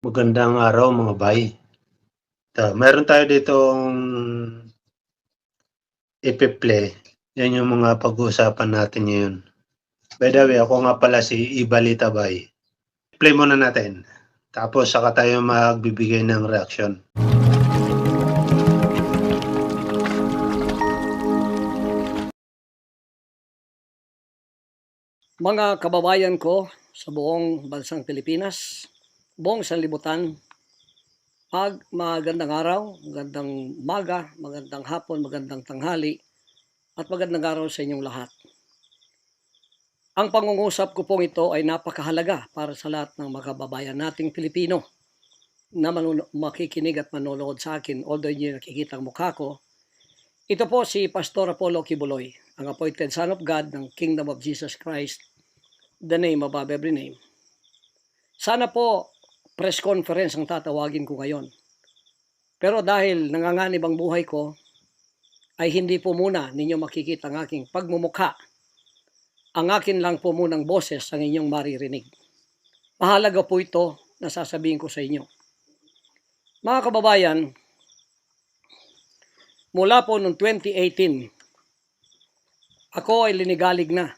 Magandang araw mga bay. Ta, meron tayo ditong ipi-play. Yan yung mga pag-uusapan natin ngayon. By the way, ako nga pala si Ibalita Bay. Play muna natin. Tapos saka tayo magbibigay ng reaction. Mga kababayan ko sa buong bansang Pilipinas, buong sanlibutan, pag magandang araw, magandang maga, magandang hapon, magandang tanghali, at magandang araw sa inyong lahat. Ang pangungusap ko pong ito ay napakahalaga para sa lahat ng mga kababayan nating Pilipino na makikinig at manonood sa akin, although hindi nakikita ang mukha ko. Ito po si Pastor Apollo Kibuloy, ang appointed Son of God ng Kingdom of Jesus Christ the name above every name. Sana po press conference ang tatawagin ko ngayon. Pero dahil nanganganib ang buhay ko, ay hindi po muna ninyo makikita ang aking pagmumukha. Ang akin lang po munang boses ang inyong maririnig. Mahalaga po ito na sasabihin ko sa inyo. Mga kababayan, mula po noong 2018, ako ay linigalig na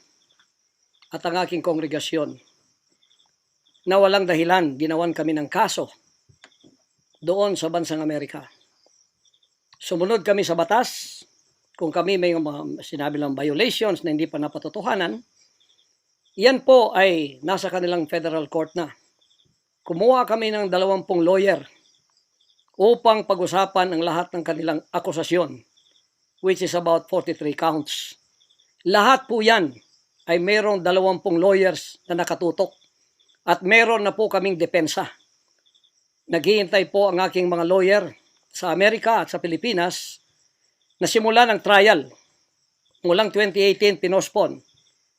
at ang aking kongregasyon na walang dahilan ginawan kami ng kaso doon sa bansang Amerika. Sumunod kami sa batas kung kami may mga sinabi lang violations na hindi pa napatotohanan, yan po ay nasa kanilang federal court na. Kumuha kami ng dalawampung lawyer upang pag-usapan ang lahat ng kanilang akusasyon, which is about 43 counts. Lahat po yan ay mayroong dalawampung lawyers na nakatutok at meron na po kaming depensa. Naghihintay po ang aking mga lawyer sa Amerika at sa Pilipinas na simula ng trial. Mulang 2018, pinospon.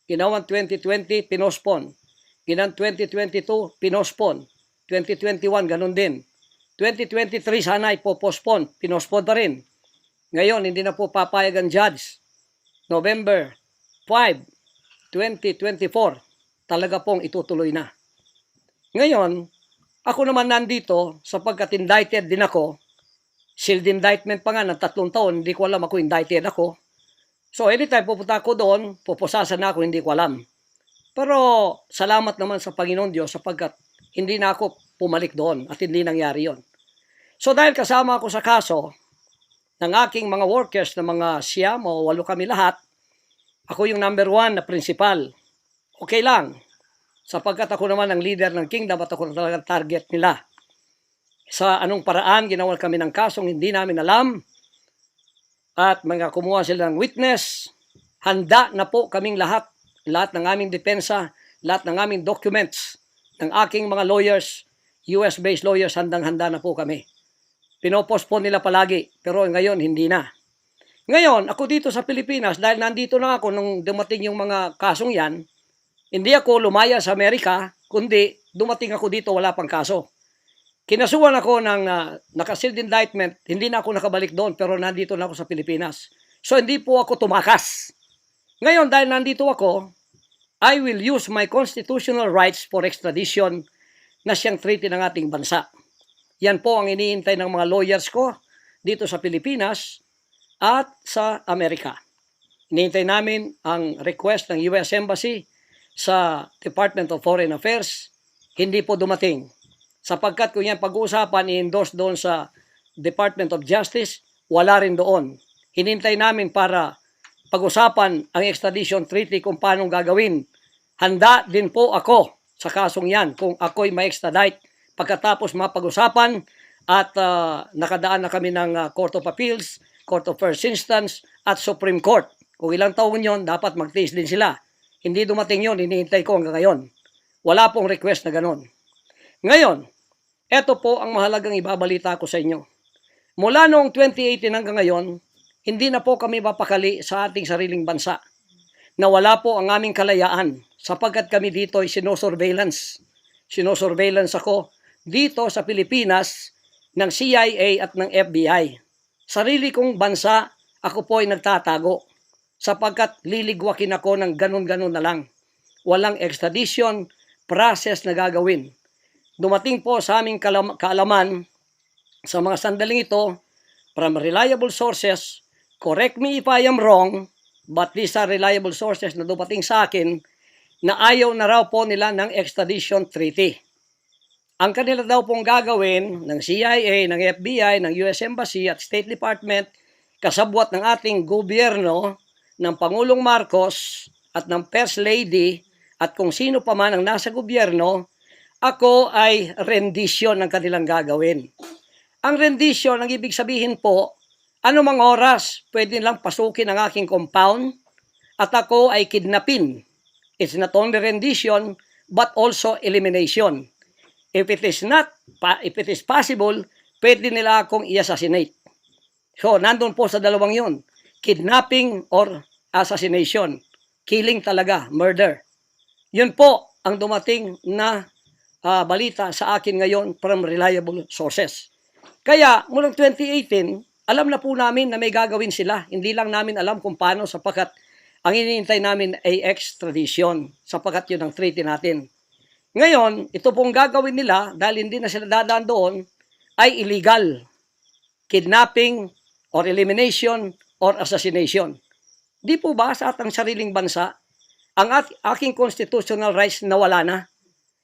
Ginawan 2020, pinospon. Ginan 2022, pinospon. 2021, ganun din. 2023, sana ipopospon. Pinospon pa rin. Ngayon, hindi na po papayag ang judge. November 5, 2024, talaga pong itutuloy na. Ngayon, ako naman nandito sapagkat indicted din ako. Sealed indictment pa nga ng tatlong taon, hindi ko alam ako indicted ako. So anytime pupunta ako doon, pupusasan na ako, hindi ko alam. Pero salamat naman sa Panginoon Diyos sapagkat hindi na ako pumalik doon at hindi nangyari yon. So dahil kasama ako sa kaso ng aking mga workers na mga siyam o walo kami lahat, ako yung number one na principal. Okay lang. Sapagkat ako naman ang leader ng kingdom at ako talaga target nila. Sa anong paraan ginawa kami ng kasong hindi namin alam. At mga kumuha sila ng witness. Handa na po kaming lahat. Lahat ng aming depensa, lahat ng aming documents ng aking mga lawyers, US-based lawyers, handang-handa na po kami. Pinopospon nila palagi, pero ngayon hindi na. Ngayon, ako dito sa Pilipinas, dahil nandito na ako nung dumating yung mga kasong yan, hindi ako lumaya sa Amerika, kundi dumating ako dito, wala pang kaso. Kinasuhan ako ng uh, nakasealed indictment, hindi na ako nakabalik doon, pero nandito na ako sa Pilipinas. So, hindi po ako tumakas. Ngayon, dahil nandito ako, I will use my constitutional rights for extradition na siyang treaty ng ating bansa. Yan po ang iniintay ng mga lawyers ko dito sa Pilipinas at sa Amerika. Hinihintay namin ang request ng US Embassy sa Department of Foreign Affairs. Hindi po dumating. Sapagkat kung yan pag-uusapan, i-endorse doon sa Department of Justice, wala rin doon. Hinintay namin para pag-usapan ang extradition treaty kung paano gagawin. Handa din po ako sa kasong yan kung ako'y ma-extradite pagkatapos mapag-usapan at uh, nakadaan na kami ng uh, Court of Appeals Court of First Instance at Supreme Court. Kung ilang taon yon, dapat magtiis din sila. Hindi dumating yon, hinihintay ko hanggang ngayon. Wala pong request na ganon. Ngayon, eto po ang mahalagang ibabalita ko sa inyo. Mula noong 2018 hanggang ngayon, hindi na po kami mapakali sa ating sariling bansa. Nawala po ang aming kalayaan sapagkat kami dito ay sinosurveillance. Sinosurveillance ako dito sa Pilipinas ng CIA at ng FBI sarili kong bansa, ako po ay nagtatago sapagkat liligwakin ako ng ganun-ganun na lang. Walang extradition process na gagawin. dumating po sa aming kaalaman sa mga sandaling ito from reliable sources, correct me if I am wrong, but these are reliable sources na dumating sa akin na ayaw na raw po nila ng extradition treaty. Ang kanila daw pong gagawin ng CIA, ng FBI, ng US Embassy at State Department kasabwat ng ating gobyerno ng Pangulong Marcos at ng First Lady at kung sino pa man ang nasa gobyerno, ako ay rendition ang kanilang gagawin. Ang rendition, ang ibig sabihin po, anumang oras pwede lang pasukin ang aking compound at ako ay kidnapin. It's not only rendition but also elimination. If it is not, if it is possible, pwede nila akong i-assassinate. So, nandun po sa dalawang yun. Kidnapping or assassination. Killing talaga, murder. Yun po ang dumating na ah, balita sa akin ngayon from reliable sources. Kaya, mulang 2018, alam na po namin na may gagawin sila. Hindi lang namin alam kung paano sapagkat ang iniintay namin ay extradition sapagkat yun ang treaty natin. Ngayon, ito pong gagawin nila dahil hindi na sila dadaan doon ay illegal. Kidnapping or elimination or assassination. Di po ba sa atang sariling bansa, ang at, aking constitutional rights nawala na?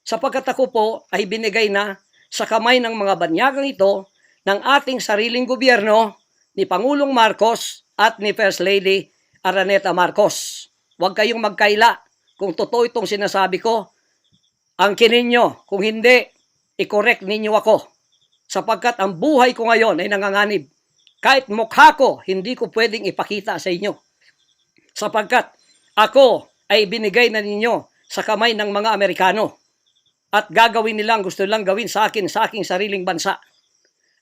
Sapagkat ako po ay binigay na sa kamay ng mga banyagang ito ng ating sariling gobyerno ni Pangulong Marcos at ni First Lady Araneta Marcos. Huwag kayong magkaila kung totoo itong sinasabi ko. Ang kininyo, kung hindi, i-correct ninyo ako. Sapagkat ang buhay ko ngayon ay nanganganib. Kahit mukha ko, hindi ko pwedeng ipakita sa inyo. Sapagkat ako ay binigay na ninyo sa kamay ng mga Amerikano. At gagawin nilang gusto lang gawin sa akin sa aking sariling bansa.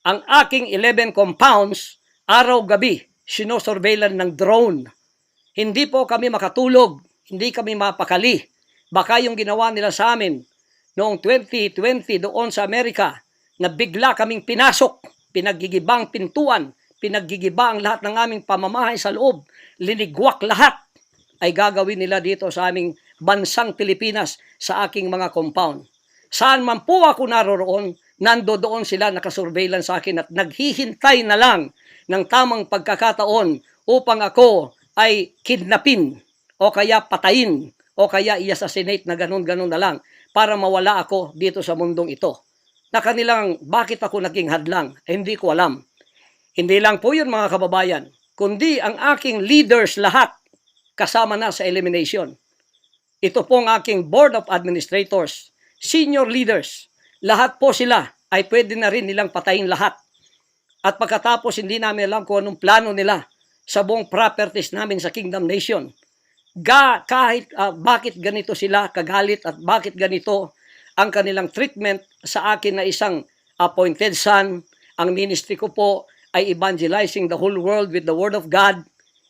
Ang aking 11 compounds, araw-gabi, sinosurveillan ng drone. Hindi po kami makatulog, hindi kami mapakali. Baka yung ginawa nila sa amin noong 2020 doon sa Amerika na bigla kaming pinasok, pinaggigibang pintuan, pinaggigiba ang lahat ng aming pamamahay sa loob, linigwak lahat, ay gagawin nila dito sa aming bansang Pilipinas sa aking mga compound. Saan man po ako naroroon, nando doon sila nakasurveillance sa akin at naghihintay na lang ng tamang pagkakataon upang ako ay kidnapin o kaya patayin o kaya i-assassinate na ganun-ganun na lang para mawala ako dito sa mundong ito. Na kanilang bakit ako naging hadlang, eh, hindi ko alam. Hindi lang po yun mga kababayan, kundi ang aking leaders lahat kasama na sa elimination. Ito po ang aking board of administrators, senior leaders. Lahat po sila ay pwede na rin nilang patayin lahat. At pagkatapos hindi namin alam kung anong plano nila sa buong properties namin sa Kingdom Nation. Ga, kahit ah, bakit ganito sila kagalit at bakit ganito ang kanilang treatment sa akin na isang appointed son. Ang ministry ko po ay evangelizing the whole world with the word of God.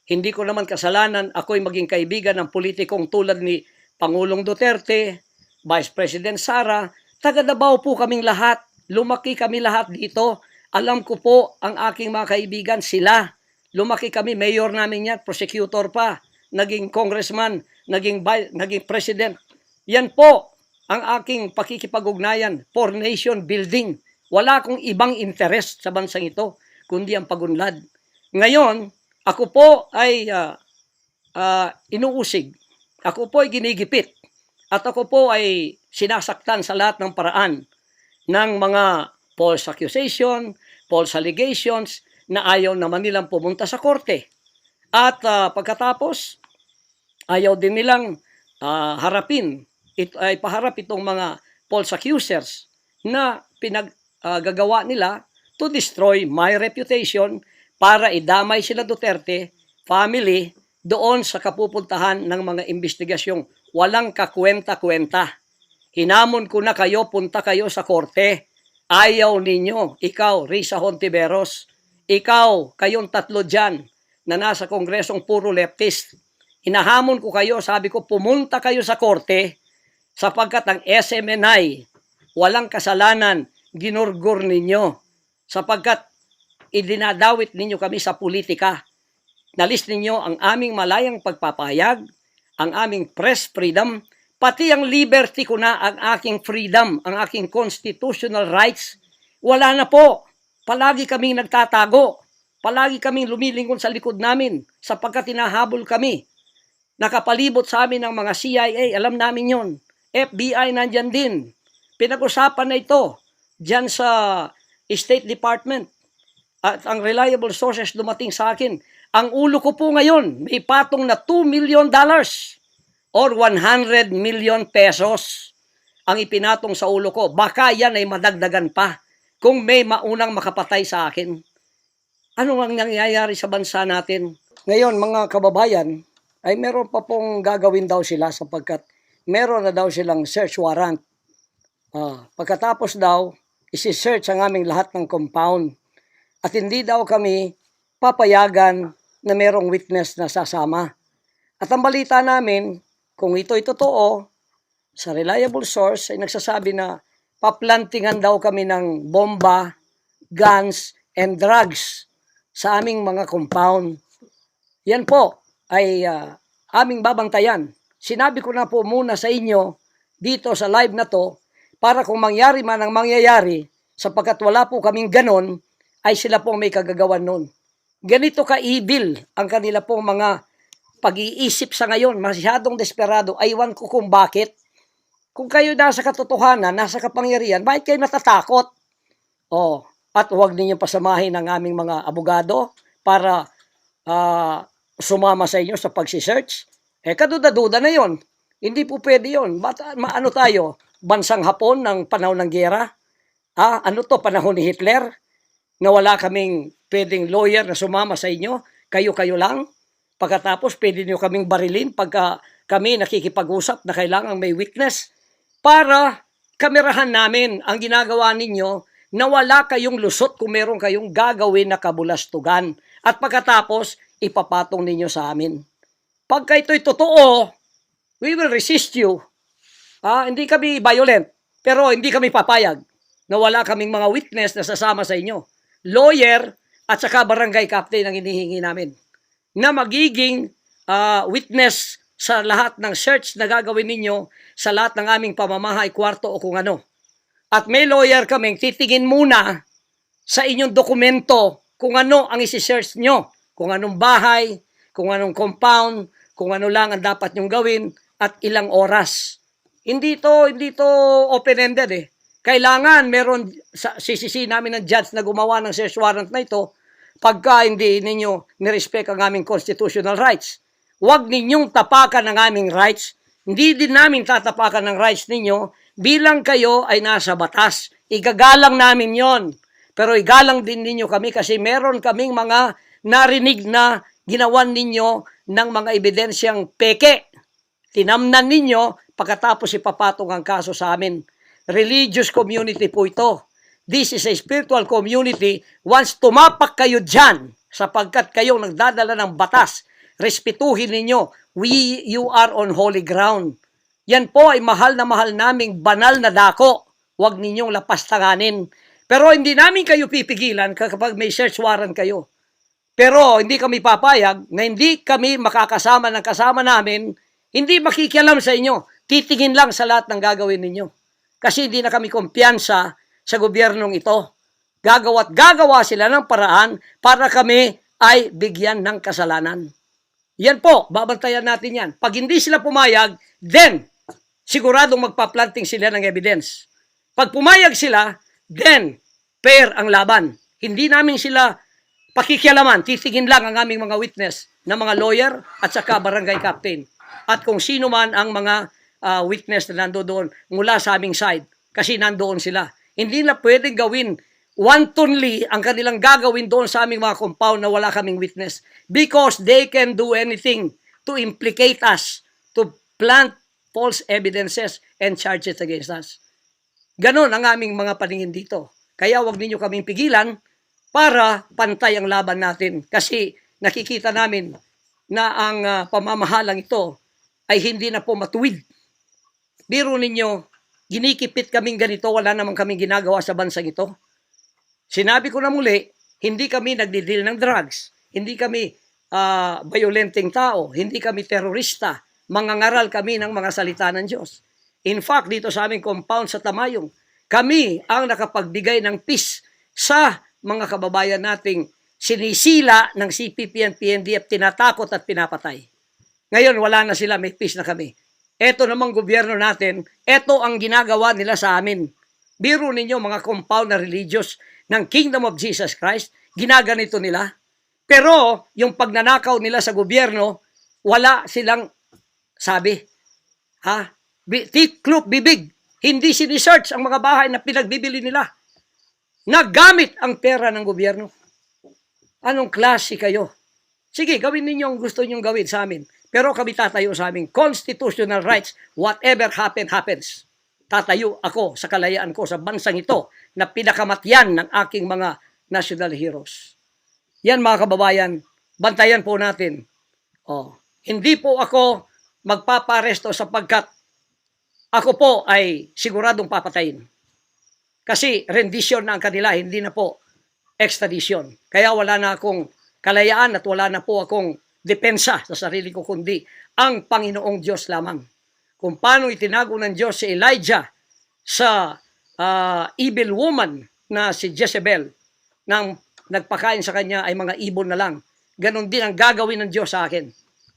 Hindi ko naman kasalanan ako'y maging kaibigan ng politikong tulad ni Pangulong Duterte, Vice President Sara, taga Davao po kaming lahat. Lumaki kami lahat dito. Alam ko po ang aking mga kaibigan, sila. Lumaki kami, mayor namin yan, prosecutor pa, naging congressman, naging, naging president. Yan po ang aking pakikipag-ugnayan for nation building. Wala akong ibang interest sa bansang ito, kundi ang pagunlad. Ngayon, ako po ay ah, ah, inuusig. Ako po ay ginigipit. At ako po ay sinasaktan sa lahat ng paraan ng mga false accusation, false allegations na ayaw naman nilang pumunta sa korte. At ah, pagkatapos, ayaw din nilang ah, harapin, it, ay paharap itong mga false accusers na pinaggagawa nila to destroy my reputation para idamay sila Duterte, family, doon sa kapupuntahan ng mga investigasyong walang kakwenta-kwenta. Hinamon ko na kayo, punta kayo sa korte. Ayaw ninyo, ikaw, Risa Hontiveros, ikaw, kayong tatlo dyan na nasa kongresong puro leftist. Hinahamon ko kayo, sabi ko, pumunta kayo sa korte sapagkat ang SMNI, walang kasalanan, ginurgur ninyo sapagkat idinadawit ninyo kami sa politika. Nalis ninyo ang aming malayang pagpapahayag, ang aming press freedom, pati ang liberty ko na, ang aking freedom, ang aking constitutional rights, wala na po. Palagi kaming nagtatago. Palagi kaming lumilingon sa likod namin sapagkat tinahabol kami. Nakapalibot sa amin ng mga CIA, alam namin yon. FBI nandyan din. Pinag-usapan na ito dyan sa State Department. At ang reliable sources dumating sa akin. Ang ulo ko po ngayon, may patong na 2 million dollars or 100 million pesos ang ipinatong sa ulo ko. Baka yan ay madagdagan pa kung may maunang makapatay sa akin. Ano ang nangyayari sa bansa natin? Ngayon, mga kababayan, ay meron pa pong gagawin daw sila sapagkat meron na daw silang search warrant. Ah, pagkatapos daw, isi-search ang aming lahat ng compound. At hindi daw kami papayagan na merong witness na sasama. At ang balita namin, kung ito'y totoo, sa reliable source ay nagsasabi na paplantingan daw kami ng bomba, guns, and drugs sa aming mga compound. Yan po ay ah, aming babantayan. Sinabi ko na po muna sa inyo dito sa live na to para kung mangyari man ang mangyayari sapagkat wala po kaming ganon ay sila po may kagagawan nun. Ganito ka-evil ang kanila pong mga pag-iisip sa ngayon, masyadong desperado. Aywan ko kung bakit. Kung kayo nasa katotohanan, nasa kapangyarihan, bakit kayo natatakot? Oh, at huwag ninyo pasamahin ang aming mga abogado para ah, sumama sa inyo sa pagsisearch. Eh, kaduda-duda na yon. Hindi po pwede yon. Ba't, maano tayo? Bansang Hapon ng panahon ng gera? Ah, ano to, panahon ni Hitler? Na wala kaming pwedeng lawyer na sumama sa inyo? Kayo-kayo lang? Pagkatapos, pwede nyo kaming barilin pagka kami nakikipag-usap na kailangan may witness para kamerahan namin ang ginagawa ninyo na wala kayong lusot kung meron kayong gagawin na kabulastugan. At pagkatapos, ipapatong ninyo sa amin. Pagka ito'y totoo, we will resist you. Ah, hindi kami violent, pero hindi kami papayag na wala kaming mga witness na sasama sa inyo. Lawyer at saka barangay captain ang hinihingi namin na magiging ah, witness sa lahat ng search na gagawin ninyo sa lahat ng aming pamamahay, kwarto o kung ano. At may lawyer kaming titingin muna sa inyong dokumento kung ano ang isi-search nyo. Kung anong bahay, kung anong compound, kung ano lang ang dapat nyong gawin at ilang oras. Hindi to, hindi to open-ended eh. Kailangan meron, sa, sisisi namin ng judge na gumawa ng search warrant na ito pagka hindi ninyo nirespect ang aming constitutional rights. Huwag ninyong tapakan ang aming rights. Hindi din namin tatapakan ng rights ninyo bilang kayo ay nasa batas. Igagalang namin yon. Pero igalang din ninyo kami kasi meron kaming mga narinig na ginawan ninyo ng mga ebidensyang peke. Tinamnan ninyo pagkatapos ipapatong ang kaso sa amin. Religious community po ito. This is a spiritual community. Once tumapak kayo dyan, sapagkat kayong nagdadala ng batas, respetuhin ninyo, we, you are on holy ground. Yan po ay mahal na mahal naming banal na dako. Huwag ninyong lapastanganin. Pero hindi namin kayo pipigilan kapag may search warrant kayo. Pero hindi kami papayag na hindi kami makakasama ng kasama namin, hindi makikialam sa inyo. Titingin lang sa lahat ng gagawin ninyo. Kasi hindi na kami kumpiyansa sa gobyernong ito. Gagawa't gagawa sila ng paraan para kami ay bigyan ng kasalanan. Yan po, babantayan natin yan. Pag hindi sila pumayag, then siguradong magpa-planting sila ng evidence. Pag pumayag sila, then fair ang laban. Hindi namin sila pakikialaman, titingin lang ang aming mga witness na mga lawyer at saka barangay captain. At kung sino man ang mga ah, witness na nandoon mula sa aming side kasi nandoon sila. Hindi na pwedeng gawin wantonly ang kanilang gagawin doon sa aming mga compound na wala kaming witness because they can do anything to implicate us, to plant false evidences and charges against us. Ganon ang aming mga paningin dito. Kaya wag ninyo kaming pigilan para pantay ang laban natin. Kasi nakikita namin na ang ah, pamamahalang ito ay hindi na po matuwid. Biro ninyo, ginikipit kaming ganito, wala namang kaming ginagawa sa bansang ito. Sinabi ko na muli, hindi kami nagdidil ng drugs. Hindi kami ah, violenting tao. Hindi kami terorista. mangangaral kami ng mga salita ng Diyos. In fact, dito sa aming compound sa Tamayong, kami ang nakapagbigay ng peace sa mga kababayan nating sinisila ng CPP and PNDF, tinatakot at pinapatay. Ngayon, wala na sila, may peace na kami. Ito namang gobyerno natin, ito ang ginagawa nila sa amin. Biro ninyo mga compound na religious ng Kingdom of Jesus Christ, ginaganito nila. Pero yung pagnanakaw nila sa gobyerno, wala silang sabi. Ha? Tiklop, bibig. Hindi sinisearch ang mga bahay na pinagbibili nila. Nagamit ang pera ng gobyerno. Anong klase kayo? Sige, gawin ninyo ang gusto nyong gawin sa amin. Pero kami tatayo sa aming constitutional rights. Whatever happen, happens. Tatayo ako sa kalayaan ko sa bansang ito na pinakamatyan ng aking mga national heroes. Yan mga kababayan, bantayan po natin. Oh, hindi po ako magpaparesto sapagkat ako po ay siguradong papatayin. Kasi rendition na ang kanila, hindi na po extradition. Kaya wala na akong kalayaan at wala na po akong depensa sa sarili ko kundi ang Panginoong Diyos lamang. Kung paano itinago ng Diyos si Elijah sa ah, evil woman na si Jezebel nang nagpakain sa kanya ay mga ibon na lang. Ganon din ang gagawin ng Diyos sa akin.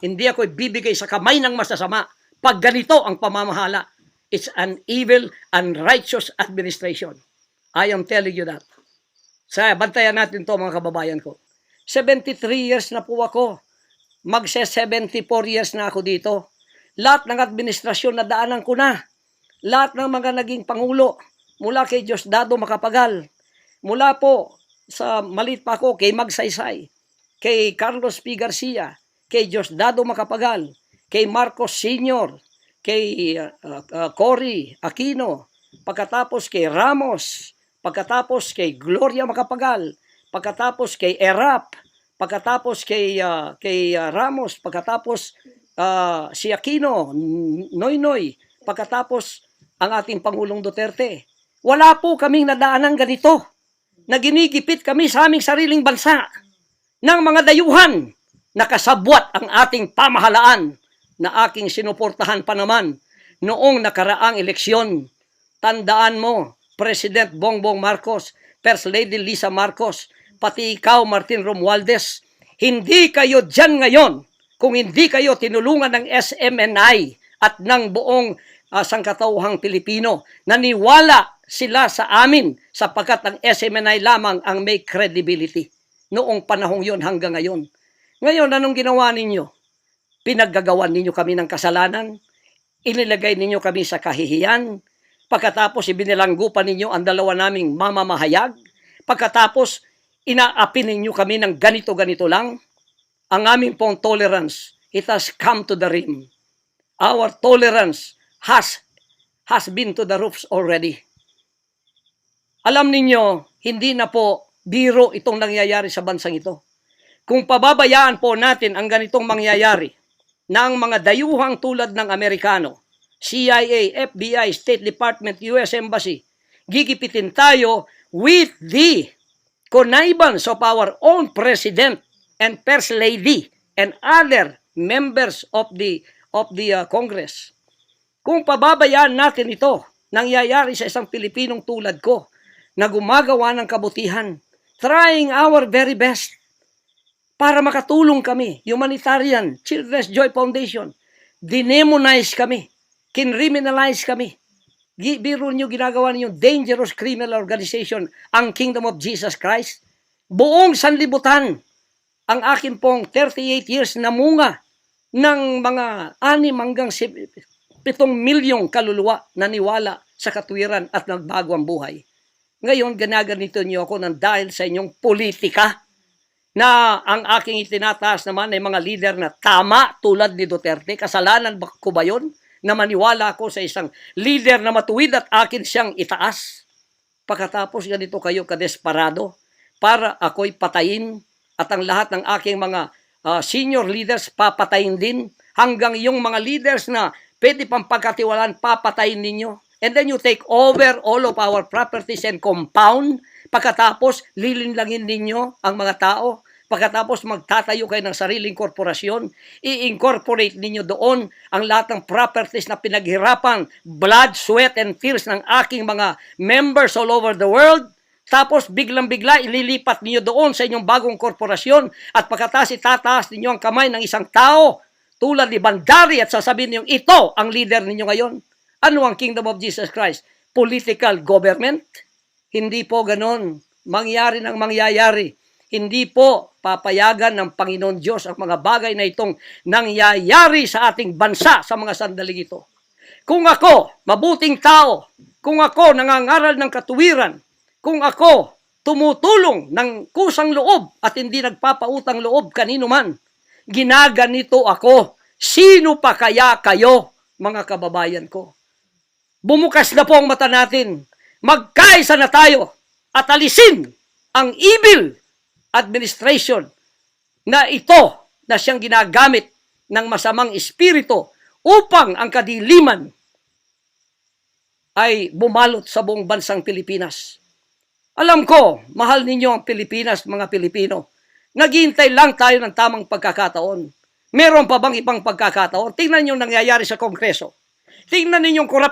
Hindi ako ibibigay sa kamay ng masasama pag ganito ang pamamahala. It's an evil and righteous administration. I am telling you that. Sa bantayan natin to mga kababayan ko. 73 years na po ako. Magse 74 years na ako dito. Lahat ng administrasyon na daanan ko na. Lahat ng mga naging pangulo mula kay Diosdado Makapagal. Mula po sa malit pa ako kay Magsaysay, kay Carlos P. Garcia, kay Diosdado Makapagal, kay Marcos Sr., kay uh, uh, Cory Aquino, pagkatapos kay Ramos, pagkatapos kay Gloria Macapagal, pagkatapos kay Erap, pagkatapos kay uh, kay uh, Ramos, pagkatapos uh, si Aquino, Noynoy, pagkatapos ang ating Pangulong Duterte. Wala po kaming nadaanan ganito na ginigipit kami sa aming sariling bansa ng mga dayuhan nakasabwat ang ating pamahalaan na aking sinuportahan pa naman noong nakaraang eleksyon. Tandaan mo, President Bongbong Marcos, First Lady Lisa Marcos, pati ikaw, Martin Romualdez, hindi kayo dyan ngayon kung hindi kayo tinulungan ng SMNI at ng buong uh, sangkatauhang Pilipino. Naniwala sila sa amin sapagkat ang SMNI lamang ang may credibility noong panahong yon hanggang ngayon. Ngayon, anong ginawa ninyo? Pinaggagawan ninyo kami ng kasalanan, inilagay ninyo kami sa kahihiyan, pagkatapos ibinilanggo pa ninyo ang dalawa naming mamamahayag, pagkatapos inaapi ninyo kami ng ganito-ganito lang, ang aming pong tolerance, it has come to the rim. Our tolerance has has been to the roofs already. Alam ninyo, hindi na po biro itong nangyayari sa bansang ito. Kung pababayaan po natin ang ganitong mangyayari ng mga dayuhang tulad ng Amerikano, CIA, FBI, State Department, US Embassy, gigipitin tayo with the connivance of our own President and First Lady and other members of the of the uh, Congress. Kung pababayaan natin ito, nangyayari sa isang Pilipinong tulad ko na gumagawa ng kabutihan, trying our very best para makatulong kami, humanitarian, Children's Joy Foundation, dinemonize kami, kinriminalize kami. Biro nyo ginagawa ninyo dangerous criminal organization, ang Kingdom of Jesus Christ. Buong sanlibutan, ang akin pong 38 years na munga ng mga anim hanggang 7 milyong kaluluwa na niwala sa katwiran at nagbago ang buhay. Ngayon, ganaganito niyo ako ng dahil sa inyong politika na ang aking itinataas naman ay mga leader na tama tulad ni Duterte. Kasalanan ba ko ba yun? Na maniwala ako sa isang leader na matuwid at akin siyang itaas. Pagkatapos ganito kayo kadesparado para ako'y patayin at ang lahat ng aking mga ah, senior leaders papatayin din hanggang yung mga leaders na pwede pang pagkatiwalaan papatayin ninyo. And then you take over all of our properties and compound. Pagkatapos, lilinlangin ninyo ang mga tao. Pagkatapos magtatayo kayo ng sariling korporasyon, i-incorporate ninyo doon ang lahat ng properties na pinaghirapan, blood, sweat, and tears ng aking mga members all over the world. Tapos biglang-bigla ililipat ninyo doon sa inyong bagong korporasyon at pagkatapos itataas ninyo ang kamay ng isang tao tulad ni Bandari at sasabihin niyo ito ang leader ninyo ngayon. Ano ang Kingdom of Jesus Christ? Political government? Hindi po ganon. Mangyari ng mangyayari. Hindi po papayagan ng Panginoon Diyos ang mga bagay na itong nangyayari sa ating bansa sa mga sandaling ito. Kung ako, mabuting tao, kung ako nangangaral ng katuwiran, kung ako tumutulong ng kusang loob at hindi nagpapautang loob kanino man, ginaganito ako. Sino pa kaya kayo, mga kababayan ko? Bumukas na po ang mata natin. Magkaisa na tayo at alisin ang evil administration na ito na siyang ginagamit ng masamang espiritu upang ang kadiliman ay bumalot sa buong bansang Pilipinas. Alam ko, mahal ninyo ang Pilipinas, mga Pilipino. Naghihintay lang tayo ng tamang pagkakataon. Meron pa bang ibang pagkakataon? Tingnan yung nangyayari sa Kongreso. Tingnan ninyong korap